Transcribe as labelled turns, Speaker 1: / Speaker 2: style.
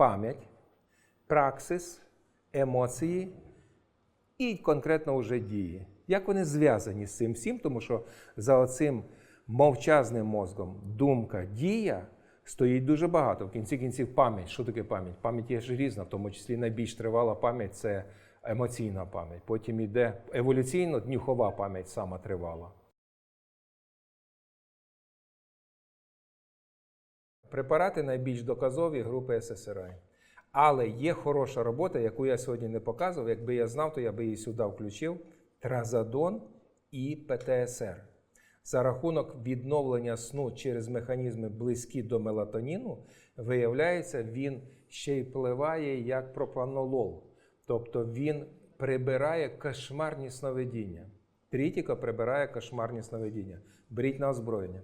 Speaker 1: пам'ять, праксис, емоції і конкретно вже дії. Як вони зв'язані з цим всім, тому що за оцим мовчазним мозком думка, дія стоїть дуже багато. В кінці кінців пам'ять. Що таке пам'ять? Пам'ять є ж різна, в тому числі найбільш тривала пам'ять це емоційна пам'ять. Потім йде еволюційно днюхова пам'ять сама тривала. Препарати найбільш доказові групи ССРИ. Але є хороша робота, яку я сьогодні не показував. Якби я знав, то я би її сюди включив. Тразодон і ПТСР. За рахунок відновлення сну через механізми близькі до мелатоніну, виявляється, він ще й впливає як пропанолол. Тобто він прибирає кошмарні сновидіння. Трітіка прибирає кошмарні сновидіння. Беріть на озброєння.